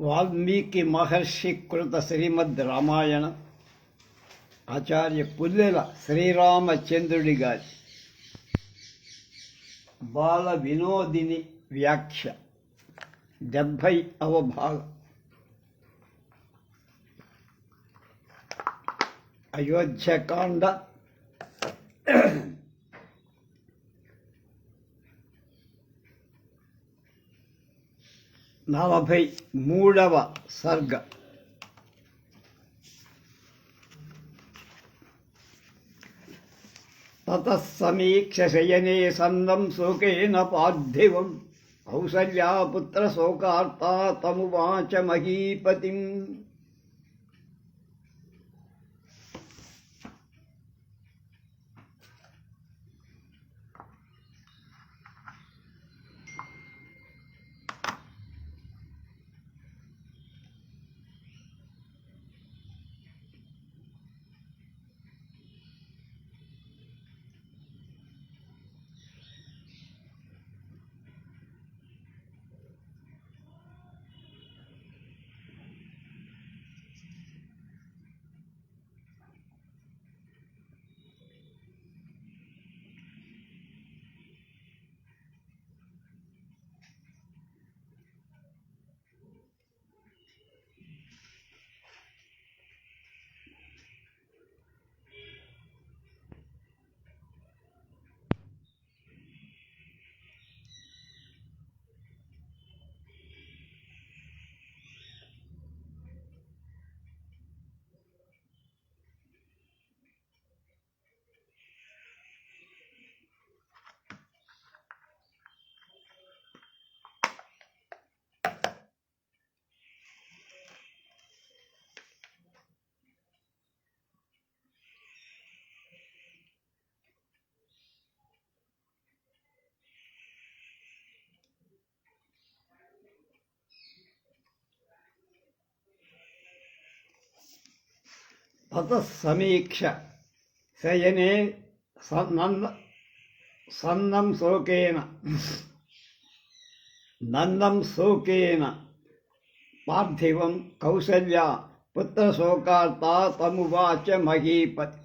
వాల్మీకి మహర్షి కృత శ్రీమద్ రామాయణ ఆచార్య పుల్లెల శ్రీరామచంద్రుడి గారి బాల వినోదిని వ్యాఖ్య. డెబ్భై అవభాగం అయోధ్యకాండ నలభై మూడవ సర్గ. తతస్సమీక్ష శయనే సందం శోకేన పార్థివం. కౌసల్యాపుత్ర శోకార్తా తమువాచ మహీపతిం. తతస్సమీక్ష శయనే సన్నంద సన్నం శోకేన. నందం శోకేన. పార్థివం కౌసల్య పుత్రశోకార్త తమువాచ మహీపతి.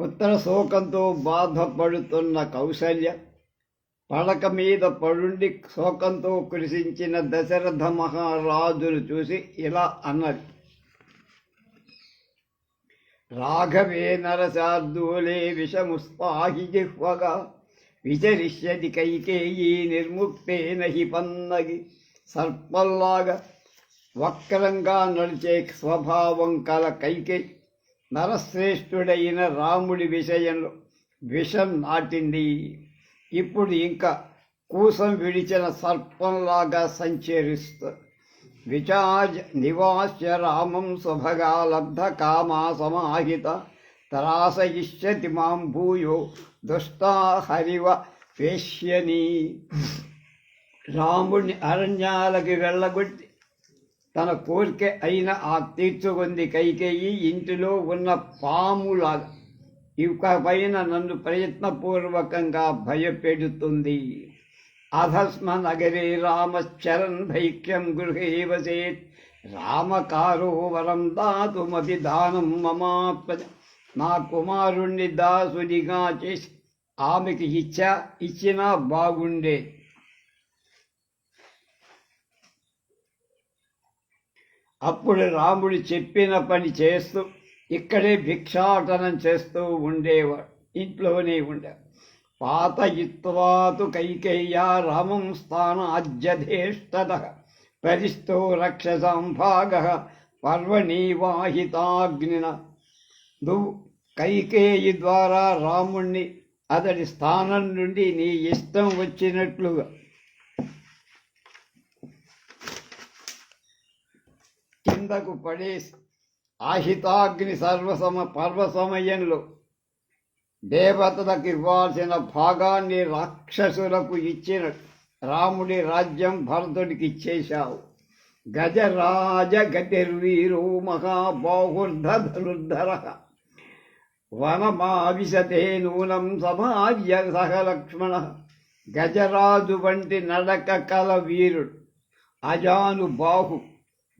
పుత్రశోకంతో బాధపడుతున్న కౌసల్య పడక మీద పడుండి శోకంతో కృషించిన దశరథ మహారాజును చూసి ఇలా అన్నది. రాఘవే నరశార్దూలే విషముస్పాహి జిహ్వగా విచరిష్యతి కైకేయీ నిర్ముక్తేన హి పన్నగి సర్పల్లాగా వక్రంగా నడిచే స్వభావం కల కైకే నరశ్రేష్ఠుడైన రాముడి విషయంలో విషం నాటింది. ఇప్పుడు ఇంకా కూసం విడిచిన సర్పంలాగా సంచరిస్తుంది విచార్య నివాస్య రామం స్వభగా లబ్ధ కామా సమాహిత తరాసయిష్యతి మాం భూయో దుష్టా హరివ వేష్యని. రాముడిని అరణ్యాలకి వెళ్ళగొట్టి తన కోరిక అయిన ఆ తీర్చుకుంది కైకేయి ఇంటిలో ఉన్న పాములాగా. ఇక పైన నన్ను ప్రయత్నపూర్వకంగా భయపెడుతుంది. అధస్మనగరే రామశ్చరన్ భైక్యం గృహే వసేత్ రామకారో వరం దాతుమపి దానం మమాప నా కుమారుణ్ణి దాసునిగా చేసి ఆమెకి ఇచ్చా ఇచ్చినా బాగుండే. అప్పుడు రాముడు చెప్పిన పని చేస్తూ ఇక్కడే భిక్షాటనం చేస్తూ ఉండేవాడు ఇంట్లోనే ఉండేవాడు. పాతయిత్వాతు కైకేయ్యా రామం స్థానాజ్యధేష్టత పరిస్థో రక్షసాం భాగ పర్వణీవాహితాగ్నిన. దు కైకేయి ద్వారా రాముణ్ణి అతడి స్థానం నుండి నీ ఇష్టం వచ్చినట్లుగా. కిందకు పడేసి ఆహితాగ్ని సర్వసమ పర్వ సమయంలో దేవతలకు ఇవ్వాల్సిన భాగాన్ని రాక్షసులకు ఇచ్చిన రాముడి రాజ్యం భరతుడికి ఇచ్చేశావు. గజరాజ గతిర్వీరో మహాబాహుర్ధనుర్ధర వనమావిశతే నూనం సమార్య సహ లక్ష్మణ గజరాజు వంటి నడక కల వీరుడు అజాను బాహు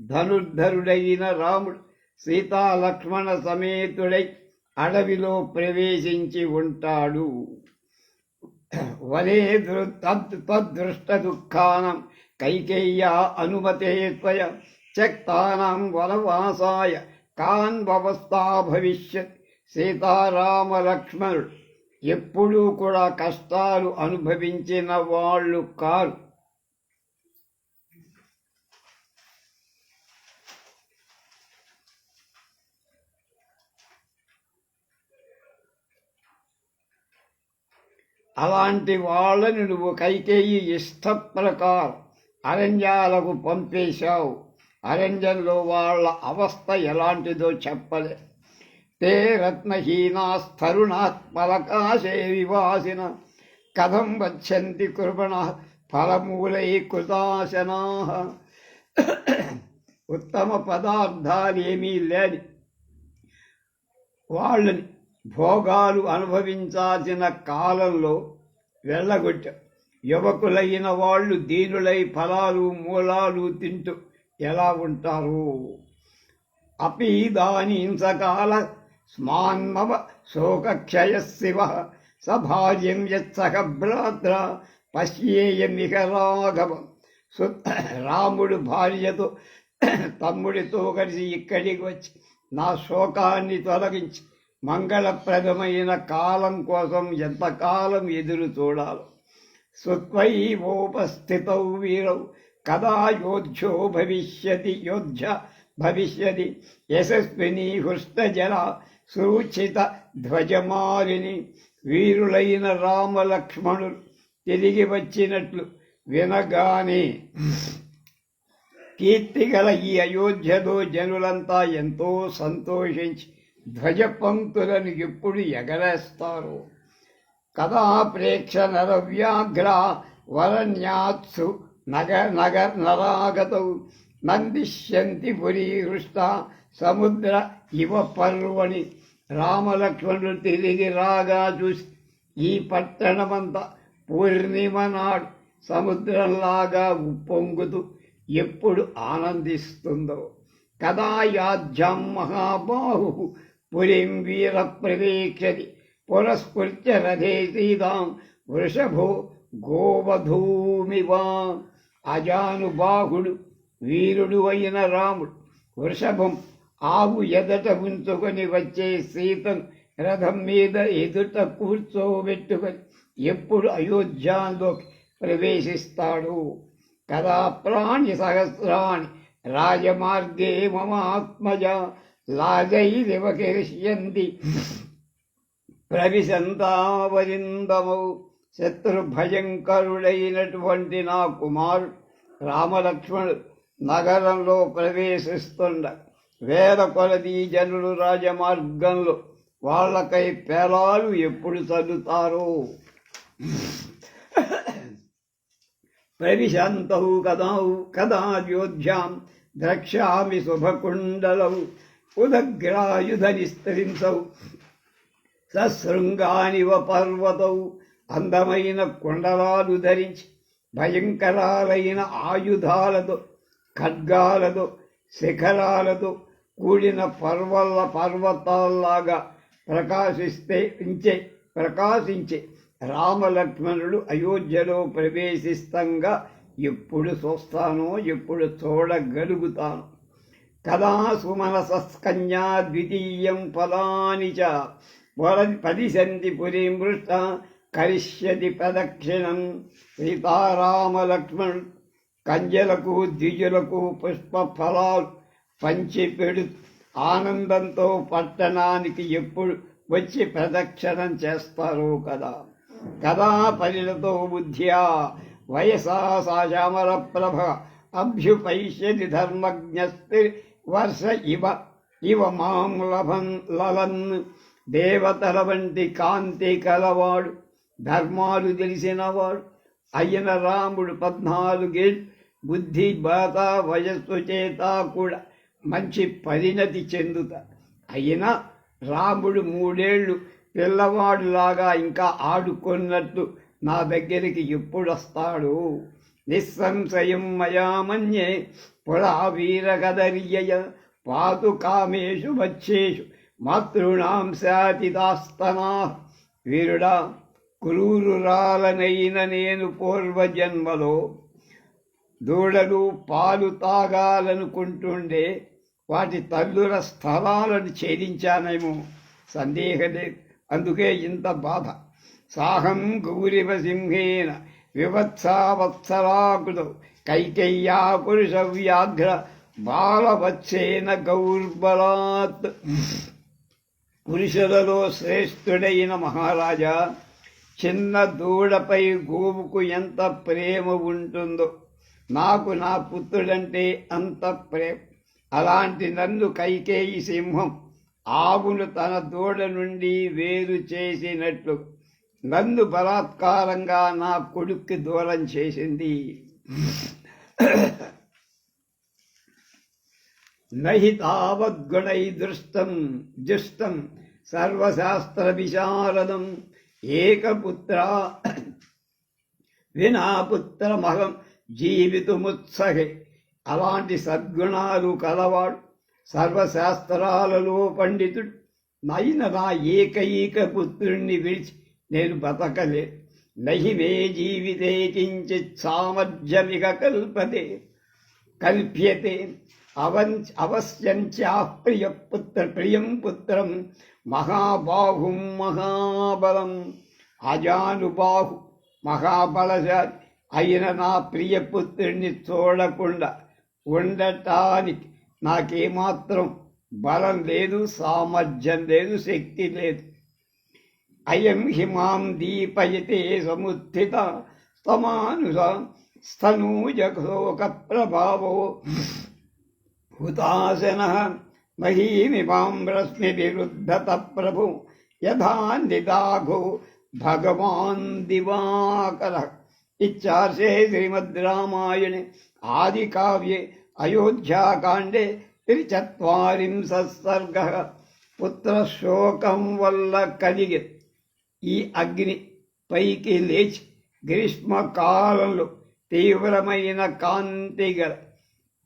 ధనుర్ధరుడైన రాముడు సీతాలక్ష్మణ సమేతుడై అడవిలో ప్రవేశించి ఉంటాడు. వలే తద్దృష్ట దుఃఖానం కైకేయ్య అనుమతే త్వయ త్యక్తానాం వనవాసాయ కాన్ వ్యవస్థా భవిష్యత్. సీతారామ లక్ష్మణుడు ఎప్పుడూ కూడా కష్టాలు అనుభవించిన వాళ్ళు కారు. అలాంటి వాళ్ళని నువ్వు కైకేయి ఇష్టప్రకార్ అరణ్యాలకు పంపేశావు. అరణ్యంలో వాళ్ళ అవస్థ ఎలాంటిదో చెప్పలే. తే రత్నహీనాస్తరుణాత్మలకాశే వివాసిన కథం వచ్చంతి కృపణ ఫలమూలై కృతాశనా. ఉత్తమ పదార్థాలేమీ లేని వాళ్ళని భోగాలు అనుభవించాల్సిన కాలంలో వెళ్ళగొట్ట. యువకులైన వాళ్ళు దీనులై ఫలాలు మూలాలు తింటూ ఎలా ఉంటారు? అపీదానీంసకాల స్మాన్మవ శోకక్షయ శివ సభార్యం యత్సహ భ్రాత్ర పశ్యేయమిహ రాఘవం. సు రాముడు భార్యతో తమ్ముడితో కలిసి ఇక్కడికి వచ్చి నా శోకాన్ని తొలగించి. మంగళప్రదమైన కాలం కోసం ఎంతకాలం ఎదురు చూడాలి. స్వత్వైవోపస్థితౌ వీరౌ కదా యోధ్యో భవిష్యతి యోధ్య భవిష్యతి యశస్విని హృష్టజల సూచిత ధ్వజమారిని వీరులైన రామలక్ష్మణులు తిరిగి వచ్చినట్లు వినగానే కీర్తిగల ఈ అయోధ్యలో జనులంతా ఎంతో సంతోషించి ధ్వజపంక్తులను ఎప్పుడు ఎగరేస్తారు? కదా ప్రేక్ష నరవ్యాఘ్ర వరణ్యాత్సు నగ నగర్ నరాగతౌ నందిష్యంతి పురీహృష్ట సముద్ర ఇవ పర్వణి రామలక్ష్మణుడు తిరిగి రాగా చూసి ఈ పట్టణమంతా పూర్ణిమ నాడు సముద్రంలాగా ఉప్పొంగుతూ ఎప్పుడు ఆనందిస్తుందో. కదా యాధ్యం మహాబాహు పురిం వీర ప్రవేక్షతి పురస్కృత్య రథే సీతాం వృషభో గోవధూమివా అజానుబాహుడు వీరుడు అయిన రాముడు వృషభం ఆవు ఎదట ఉంచుకొని వచ్చే సీతను రథం మీద ఎదుట కూర్చోబెట్టుకొని ఎప్పుడు అయోధ్యలోకి ప్రవేశిస్తాడు కదా ప్రాణి సహస్రాణి రాజమార్గే మమాత్మజ లాజైరివకిష్యంతి ప్రవిశంతావరిందమౌ శత్రుభయంకరుడైనటువంటి నా కుమారు రామలక్ష్మణుడు నగరంలో ప్రవేశిస్తుండ. వేల కొలది జనులు రాజమార్గంలో వాళ్ళకై పేలాలు ఎప్పుడు చదువుతారో ప్రవిశంతౌ కథ యోధ్యాం ద్రక్ష్యామి శుభకుండలవు. ఉదగ్రాయుధ నిస్త్రించౌ సశృంగానివ పర్వతౌ అందమైన కొండరాలు ధరించి భయంకరాలైన ఆయుధాలతో ఖడ్గాలతో శిఖరాలతో కూడిన పర్వల పర్వతాల్లాగా ప్రకాశిస్తే ఇంచే ప్రకాశించే రామలక్ష్మణుడు అయోధ్యలో ప్రవేశిస్తంగా ఎప్పుడు చూస్తానో ఎప్పుడు చూడగలుగుతాను. కదా సుమనసస్కన్యా ద్వితీయం ఫలాని చ. పదిశంతి పురీం మృష్ట కరిష్యతి ప్రదక్షిణం. సీతారామలక్ష్మణ్ కంజలకు ద్విజులకు పుష్ప ఫలాలు పంచి పెడు ఆనందంతో పట్టణానికి ఎప్పుడు వచ్చి ప్రదక్షిణం చేస్తారు కదా. కదా పరిణతో బుద్ధ్యా. వయసా సాశామర ప్రభ. అభ్యుపైష్యతి ధర్మజ్ఞస్తి వర్ష ఇవ ఇవ మాం లభన్ లలన్. దేవతల వంటి కాంతి కలవాడు ధర్మాలు తెలిసినవాడు. అయిన రాముడు పద్నాలుగే బుద్ధి బాత వయస్సు చేత కూడా మంచి పరిణతి చెందుతా. అయినా రాముడు మూడేళ్ళు పిల్లవాడులాగా ఇంకా ఆడుకున్నట్టు నా దగ్గరికి ఎప్పుడు వస్తాడు నిస్సంశయం మయా మన్యే పురా పాతు కామేషు వచ్చేషు మాతృణాం శాతిదాస్తనా. వీరుడా క్రూరురాలనైన నేను పూర్వజన్మలో దూడలు పాలు తాగాలనుకుంటుండే వాటి తల్లుల స్థలాలను ఛేదించానేమో సందేహలే అందుకే ఇంత బాధ. సాహం గౌరివ సింహేన వివత్సావత్సరాకులు కైకయ్యా పురుష వ్యాఘ్ర బాలవత్సేన గౌర్బలాత్ పురుషులలో శ్రేష్ఠుడైన మహారాజా చిన్న దూడపై గోవుకు ఎంత ప్రేమ ఉంటుందో నాకు నా పుత్రుడంటే అంత ప్రేమ అలాంటి నన్ను కైకేయి సింహం ఆవును తన దూడ నుండి వేరు చేసినట్లు. నన్ను బలాత్కారంగా నా కొడుక్కి దూరం చేసింది. నహి తావద్గుణై దృష్టం దుష్టం సర్వశాస్త్ర విశారదం ఏకపుత్ర వినా పుత్రమహం జీవితముత్సహే. అలాంటి సద్గుణాలు కలవాడు సర్వశాస్త్రాలలో పండితుడు. నైన నా ఏకైక పుత్రుణ్ణి విడిచి నేను బతకలే. నహి మే జీవితే కించిత్ సామర్థ్యమిక కల్పతే. కల్ప్యతే అవన్ అవశ్యంచా ప్రియ పుత్ర ప్రియం పుత్రం మహాబాహుం మహాబలం. అజానుబాహు మహాబలశాలి అయిన నా ప్రియపుత్రుడిని చూడకుండా ఉండటానికి నాకేమాత్రం బలం లేదు సామర్థ్యం లేదు శక్తి లేదు. अयं दीपयते माँ दीपयते समुत्थिता तमानुषा स्तनूजघोकप्रभावो। हुतासनः महीमिमां प्रभु यथा निदाघो भगवान् दिवाकर। इत्यार्षे श्रीमद् रामायणे आदिकाव्ये अयोध्याकाण्डे त्रिचत्वारिंशः सर्गः। पुत्रशोकं वल्ल ఈ అగ్ని పైకి లేచి గ్రీష్మకాలంలో తీవ్రమైన కాంతి గల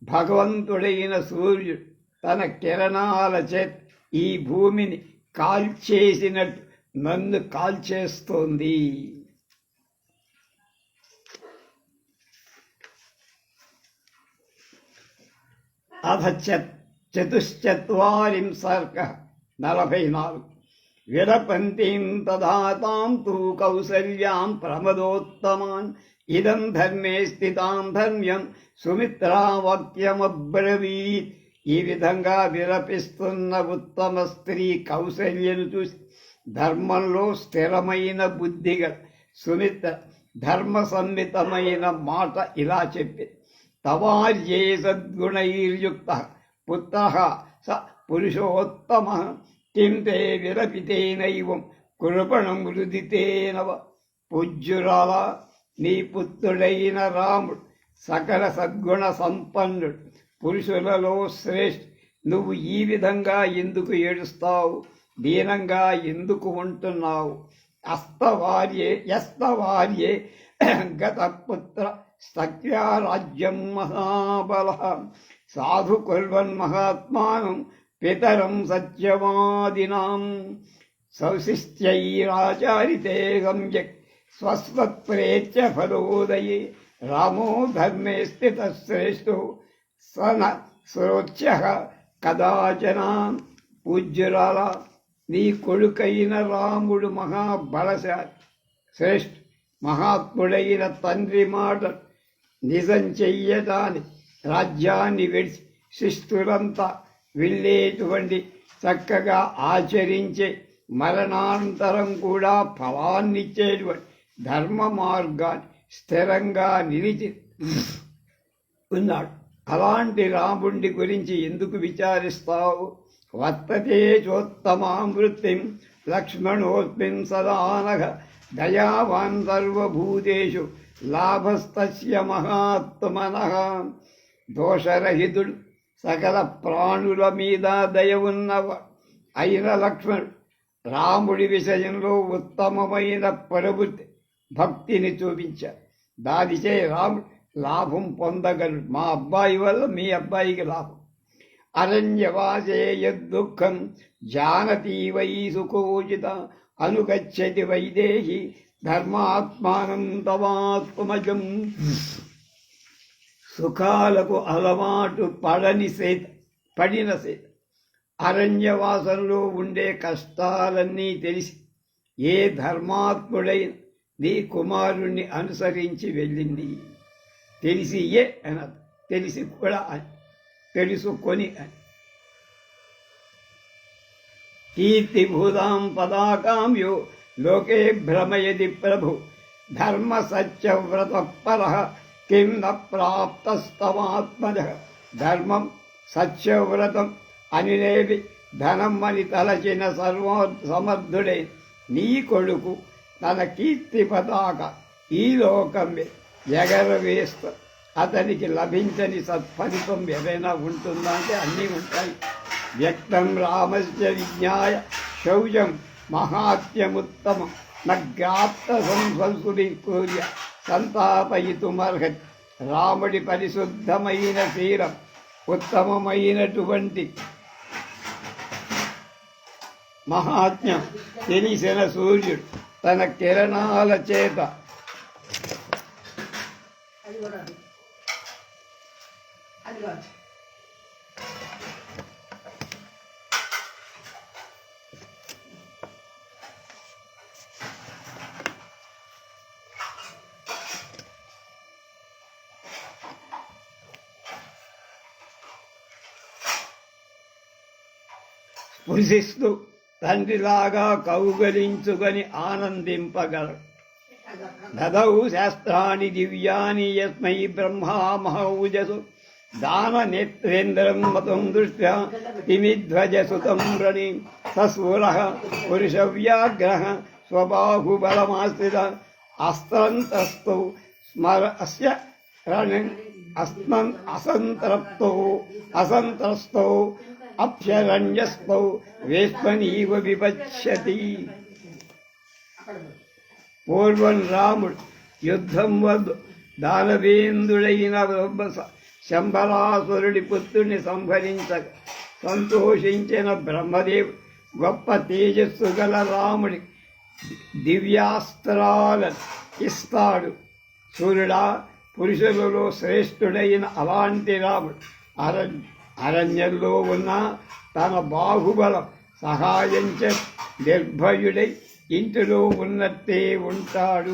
భగవంతుడైన సూర్యుడు తన కిరణాల చేత ఈ భూమిని కాల్చేసినట్టు నన్ను కాల్చేస్తోంది. అథ చతుశ్చత్వరింసర్గ నలభై నాలుగు. విరపంతీం తదాతాం తు కౌసల్యాం ప్రమదోత్తమాన్ ఇదం ధర్మే స్థితాం ధర్మ్యం సుమిత్రావాక్యమబ్రవీత్ ఈ విధంగా విరపిస్తున్న ఉత్తమ స్త్రీ కౌసల్యను చూసి ధర్మంలో స్థిరమైన బుద్ధిగా సుమిత్ర ధర్మ సమ్మితమైన మాట ఇలా చెప్పి తవార్యే సద్గుణైర్యుక్త పుత్ర స పురుషోత్తమ కింతే విరపితేనైవం కృపణం రుదితేనవ పూజ్యురాల నీ పుత్రుడైన రాముడు సకల సద్గుణ సంపన్నుడు. పురుషులలో శ్రేష్ఠ నువ్వు ఈ విధంగా ఎందుకు ఏడుస్తావు? దీనంగా ఎందుకు ఉంటున్నావు? అస్తవార్యే ఎస్తవార్యే గతపుత్ర సత్యారాజ్యం మహాబల సాధు కుల్వన్ మహాత్మానం పితరం సత్యవాదినాం సౌశిష్ట్యైరాచారితే గమ్యక్ స్వస్వత్ప్రేత్య ఫలోదయే రామో ధర్మే స్థిత స్థితశ్రేష్ఠో సన శ్రోత్య కదాచన పూజ్యురాల నీ కొడుకైన రాముడు మహాబలశాలి శ్రేష్ఠ మహాత్ముడైన తండ్రి మాట నిజం చెయ్యటాని రాజ్యాన్ని విడిచి శిస్తులంతా వెళ్ళేటువంటి చక్కగా ఆచరించే మరణానంతరం కూడా ఫలాన్నిచ్చేటువంటి ధర్మ మార్గాన్ని స్థిరంగా నిలిచి ఉన్నాడు. అలాంటి రాముడి గురించి ఎందుకు విచారిస్తావు? వర్తతే చోత్తమామృతిం లక్ష్మణోస్మిన్ సదానఘ దయావాన్ సర్వభూతేషు లాభస్తస్య మహాత్మన. దోషరహితుడు సకల ప్రాణుల మీద దయ ఉన్న అయిన లక్ష్మణుడు రాముడి విషయంలో ఉత్తమమైన ప్రబుద్ధి భక్తిని చూపించారు దానిచే రాముడు లాభం పొందగలడు. మా అబ్బాయి వల్ల మీ అబ్బాయికి లాభం. అరణ్యవాసే యద్దుఃఖం జానతి వై సుకోచిత అనుగచ్చతి వైదేహి ధర్మాత్మానం తవాత్మజం సుఖాలకు అలవాటు పడని సేత పడిన సేత. అరణ్యవాసంలో ఉండే కష్టాలన్నీ తెలిసి ఏ ధర్మాత్ముడైన నీ కుమారుణ్ణి అనుసరించి వెళ్ళింది? తెలిసి ఏ అన తెలిసి కూడా అని తెలుసుకొని అని కీర్తిభూతాం పదాకాం యో లోకే భ్రమయది ప్రభు. ధర్మ సత్యవ్రత పర కిం న ప్రాప్తస్తమాత్మజ ధర్మం సత్యవ్రతం అనిలేవి ధనం అని తలచిన సర్వ సమర్థుడే నీ కొడుకు తన కీర్తి పతాక ఈ లోకమే ఎగరవేస్తూ అతనికి లభించని సత్ఫలితం ఏదైనా ఉంటుందా అంటే అన్నీ ఉంటాయి. వ్యక్తం రామస్య విజ్ఞాయ శౌర్యం మహాత్యముత్తమం. నగ్రాప్త సంస్కృతి కూర్య. సంతాపయితుమర్హతి రాముడి పరిశుద్ధమైన తీరం ఉత్తమమైనటువంటి మహాత్మ్యం తెలిసిన సూర్యుడు తన కిరణాల చేత అది కూడా స్పృశిస్తూ తండ్రిలాగా కౌగలించుకొని ఆనందింపగల. అది దదౌ శాస్త్రాన్ని దివ్యాని యస్మై బ్రహ్మా మహౌజసు. దాన నేత్రేంద్రం మతం దృష్ట్యా తిమిధ్వజసుతం రణి ససూర పురుషవ్యాఘ్ర స్వబాహుబలమాశ్రిత అస్త్రంతస్థౌ స్మర అస్య రణి అస్మన్ అసంతరప్తౌ అసంతరస్థౌ అప్యరణ్యస్థౌ వేష్మనీవ వివచ్చతి. పూర్వం రాముడు యుద్ధం వద్దు. దానవేంద్రుడైన శంబరాసురుడి పుత్రుని సంహరించక సంతోషించిన బ్రహ్మదేవుడు గొప్ప తేజస్సు గల రాముడి దివ్యాస్త్రాలను ఇస్తాడు. సూర్యుడా పురుషులలో శ్రేష్ఠుడైన అలాంటి రాముడు అరణ్ అరణ్యంలో ఉన్న తన బాహుబలం సహాయం చే నిర్భయుడై ఇంటిలో ఉన్నట్టే ఉంటాడు.